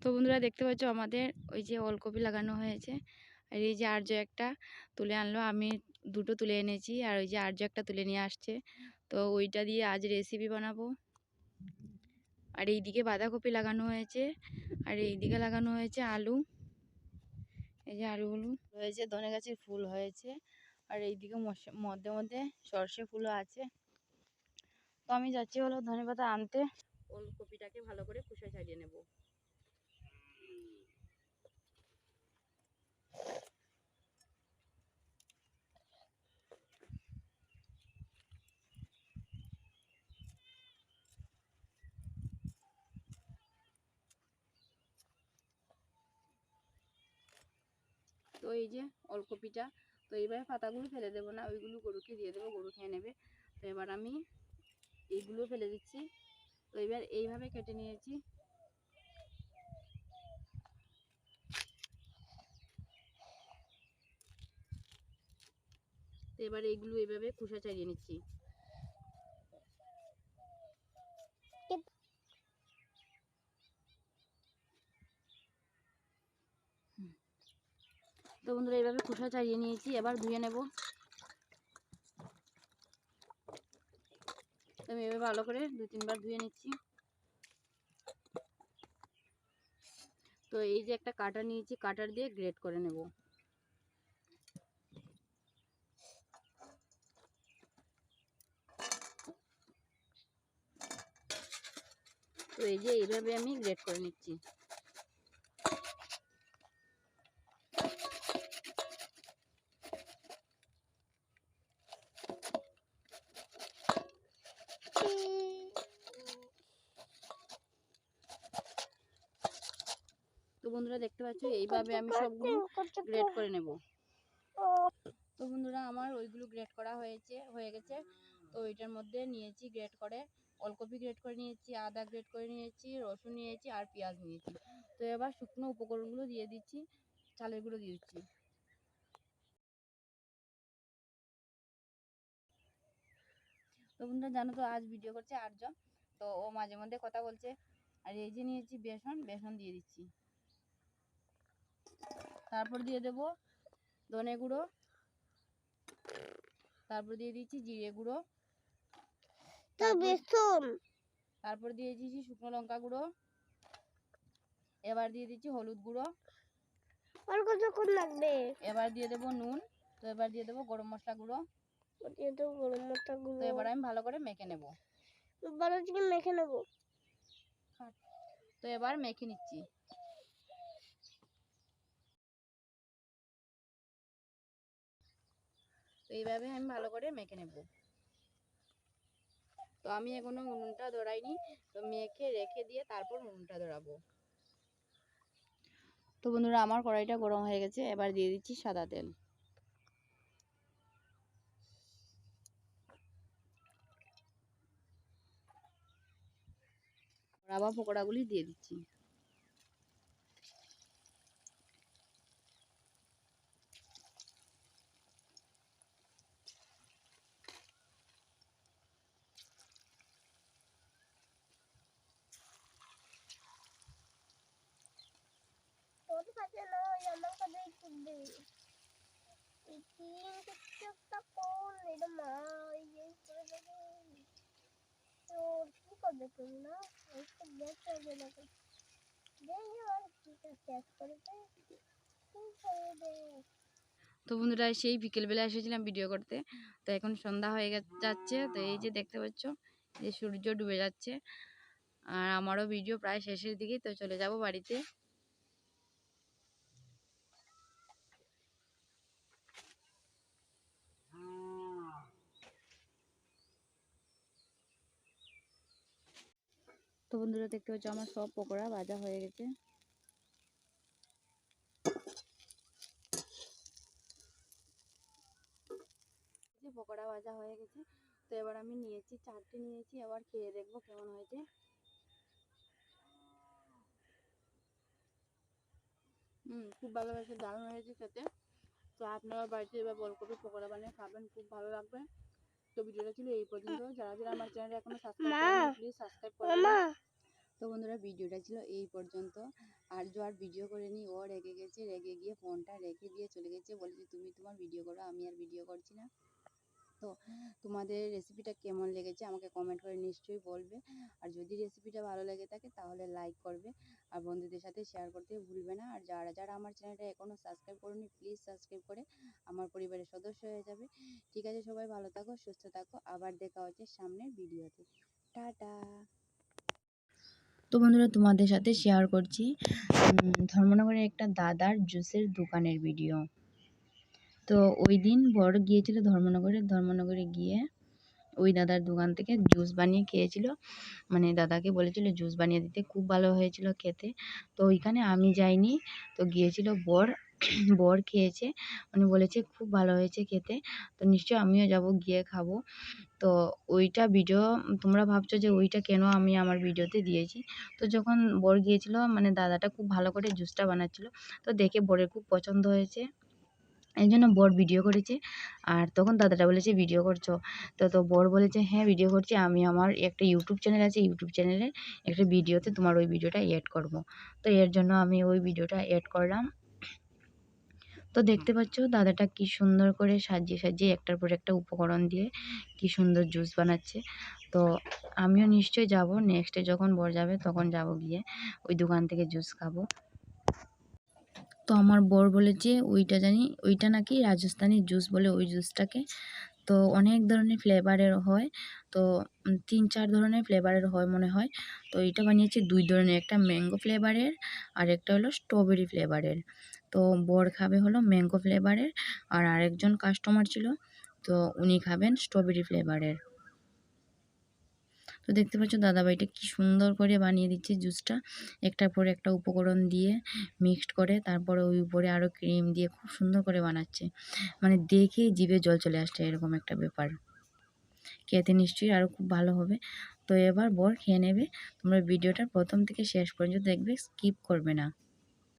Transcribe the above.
তো বন্ধুরা দেখতে পাচ্ছ আমাদের ওই যে ওলকপি লাগানো হয়েছে। আর এই যে আর্য একটা তুলে আনলো, আমি দুটো তুলে এনেছি আর ওই যে আর্য একটা তুলে নিয়ে আসছে। তো ওইটা দিয়ে আজ রেসিপি বানাবো। আর এইদিকে বাঁধাকপি লাগানো হয়েছে, আর এইদিকে লাগানো হয়েছে আলু। এই যে আলুগুলো হয়েছে ধনে গাছের ফুল হয়েছে, আর এইদিকে মধ্যে মধ্যে সর্ষে ফুলও আছে। তো আমি যাচ্ছি হলো ধনে পাতা আনতে। ওলকপিটাকে ভালো করে কুসা ছাড়িয়ে নেব। তো এই যে ওলকপিটা, তো এইবার পাতাগুলো ফেলে দেবো না, ওইগুলো গরুকে দিয়ে দেবো, গরু খেয়ে নেবে। তো এবার আমি এইগুলো ফেলে দিচ্ছি। তো এবার এইভাবে কেটে নিয়েছি। তো এবার এইগুলো এইভাবে খোসা ছাড়িয়ে নিচ্ছি। তো বন্ধুরা এইভাবে খোসা ছাড়িয়ে নিয়েছি। এবার ধুয়ে নেব। আমি এভাবে ভালো করে দু তিনবার ধুয়ে নিচ্ছি। তো এই যে একটা কাটার নিয়েছি, কাটার দিয়ে গ্রেট করে নেব। তো এই যে এইভাবে আমি গ্রেট করে নিচ্ছি। বন্ধুরা দেখতে পাচ্ছ এইভাবে আমি সবগুলো গ্রেড করে নেব। তো বন্ধুরা আমার ওইগুলো গ্রেড করা হয়েছে হয়ে গেছে। তো ওইটার মধ্যে নিয়েছি গ্রেড করে ওলকপি গ্রেড করে নিয়েছি আদা গ্রেড করে নিয়েছি রসুন নিয়েছি আর পেঁয়াজ নিয়েছি। তো এবার শুকনো উপকরণগুলো দিয়ে দিচ্ছি চালের গুঁড়ো দিয়ে দিচ্ছি। তো বন্ধুরা জানো তো আজ ভিডিও করছে আটজন। তো ও মাঝে মধ্যে কথা বলছে আর এই যে নিয়েছি বেসন বেসন দিয়ে দিচ্ছি। তারপর দিয়ে দেব ধনে গুঁড়ো। তারপর দিয়ে দিচ্ছি জিরে গুঁড়ো। তারপর- বেসন। তারপর দিয়ে দিচ্ছি শুকনো লঙ্কা গুঁড়ো। এবার দিয়ে দিচ্ছি হলুদ গুঁড়ো। লাগবে? এবার দিয়ে দেবো নুন। তো এবার দিয়ে দেবো গরম মশলা গুঁড়ো। দিয়ে গরম মশলা তো গুঁড়ো। এবার আমি ভালো করে মেখে নেব। চিকেন মেখে নেব। তো এবার মেখে নিচ্ছি। এইভাবে আমি ভালো করে মেখে নেব। তো আমি এখনও উনুনটা ধরাইনি, তো মেখে রেখে দিয়ে তারপর উনুনটা ধরাবো। তো বন্ধুরা, আমার কড়াইটা গরম হয়ে গেছে, এবার দিয়ে দিচ্ছি সাদা তেল। রাবা পকোড়াগুলি দিয়ে দিচ্ছি তোর কাছে নয় আমার কাছেই থাকবে এই তিন কিছু একটা কোন এটা মা এই যে করে দেবে তো কি করবে তো তো বন্ধুরা, সেই বিকেলবেলা এসেছিলাম ভিডিও করতে। তো এখন সন্ধ্যা হয়ে যাচ্ছে। তো এই যে দেখতে পাচ্ছ যে সূর্য ডুবে যাচ্ছে। আর আমারও ভিডিও প্রায় শেষের দিকে তো চলে যাব বাড়িতে। তো বন্ধুরা দেখতে পাচ্ছ আমার সব পকোড়া ভাজা হয়ে গেছে। পকোড়া ভাজা হয়ে গেছে, তো এবার আমি নিয়েছি, চারটে নিয়েছি, এবার খেয়ে দেখব কেমন হয়েছে। হুম, খুব ভালো হয়েছে দারুণ হয়েছে খেতে। তো আপনারা বাড়িতে এবার ওলকপি পকোড়া বানিয়ে খাবেন, খুব ভালো লাগবে। তো ভিডিওটা ছিল এই পর্যন্ত। যারা যারা আমার চ্যানেলে এখনও সাবস্ক্রাইব। করেনি প্লিজ সাবস্ক্রাইব তো বন্ধুরা ভিডিওটা ছিল এই পর্যন্ত। আর যে আর ভিডিও করেনি ও রেগে গেছে রেগে গিয়ে ফোনটা রেখে দিয়ে চলে গেছে। বলেছে তুমি তোমার ভিডিও করো আমি আর ভিডিও করছি না। তো তোমাদের রেসিপিটা কেমন লেগেছে আমাকে কমেন্ট করে নিশ্চয়ই বলবে। আর যদি রেসিপিটা ভালো লেগে থাকে তাহলে লাইক করবে। আর বন্ধুদের সাথে শেয়ার করতে ভুলবে না। আর যারা যারা আমার চ্যানেলটা এখনও সাবস্ক্রাইব করনি প্লিজ সাবস্ক্রাইব করে আমার পরিবারের সদস্য হয়ে যাবে। ঠিক আছে, সবাই ভালো থাকো, সুস্থ থাকো। আবার দেখা হচ্ছে সামনের ভিডিওতে টাটা! তো বন্ধুরা, তোমাদের সাথে শেয়ার করছি ধর্মনগরের একটা দাদার জুসের দোকানের ভিডিও তো ওই দিন বর গিয়েছিল ধর্মনগরে ধর্মনগরে গিয়ে ওই দাদার দোকান থেকে জুস বানিয়ে খেয়েছিল। মানে দাদাকে বলেছিল জুস বানিয়ে দিতে, খুব ভালো হয়েছিল খেতে। তো ওইখানে আমি যাইনি, তো গিয়েছিল বর বর খেয়েছে। মানে বলেছে খুব ভালো হয়েছে খেতে, তো নিশ্চয়ই আমিও যাব, গিয়ে খাব। তো ওইটা ভিডিও, তোমরা ভাবছ যে ওইটা কেন আমি আমার ভিডিওতে দিয়েছি? তো যখন বর গিয়েছিল মানে দাদাটা খুব ভালো করে জুসটা বানাচ্ছিল, তো দেখে বরের খুব পছন্দ হয়েছে। এই জন্য বর ভিডিও করেছে। আর তখন দাদাটা বলেছে ভিডিও করছ? তো তো বর বলেছে হ্যাঁ ভিডিও করছি। আমি আমার একটা ইউটিউব চ্যানেল আছে। ইউটিউব চ্যানেলে একটা ভিডিওতে তোমার ওই ভিডিওটা অ্যাড করব। তো এর জন্য আমি ওই ভিডিওটা অ্যাড করলাম। তো দেখতে পাচ্ছ দাদাটা কি সুন্দর করে সাজিয়ে সাজিয়ে একটার পর একটা উপকরণ দিয়ে কি সুন্দর জুস বানাচ্ছে। তো আমিও নিশ্চয়ই যাব। নেক্সটে যখন বর যাবে, তখন যাব গিয়ে ওই দোকান থেকে জুস খাব। তো আমার বর বলেছে ওইটা জানি, ওইটা নাকি রাজস্থানি জুস বলে ওই জুসটাকে তো অনেক ধরনের ফ্লেভারের হয়। তো তিন চার ধরনের ফ্লেভারের হয় মনে হয়। তো এটা বানিয়েছি দুই ধরনের, একটা ম্যাঙ্গো ফ্লেভারের আর একটা হলো স্ট্রবেরি ফ্লেভারের তো বর খাবে হলো ম্যাঙ্গো ফ্লেভারের আর আরেকজন কাস্টমার ছিল, তো উনি খাবেন স্ট্রবেরি ফ্লেভারের তো দেখতে পাচ্ছ দাদাভাইটা কি সুন্দর করে বানিয়ে দিচ্ছে জুসটা। একটার পরে একটা উপকরণ দিয়ে মিক্সড করে, তারপরে ওই উপরে আরও ক্রিম দিয়ে খুব সুন্দর করে বানাচ্ছে। মানে দেখেই জিভে জল চলে আসছে, এরকম একটা ব্যাপার। খেতে নিশ্চয়ই আরও খুব ভালো হবে। তো এবার বর খেয়ে নেবে। তোমরা ভিডিওটা প্রথম থেকে শেষ পর্যন্ত দেখবে স্কিপ করবে না।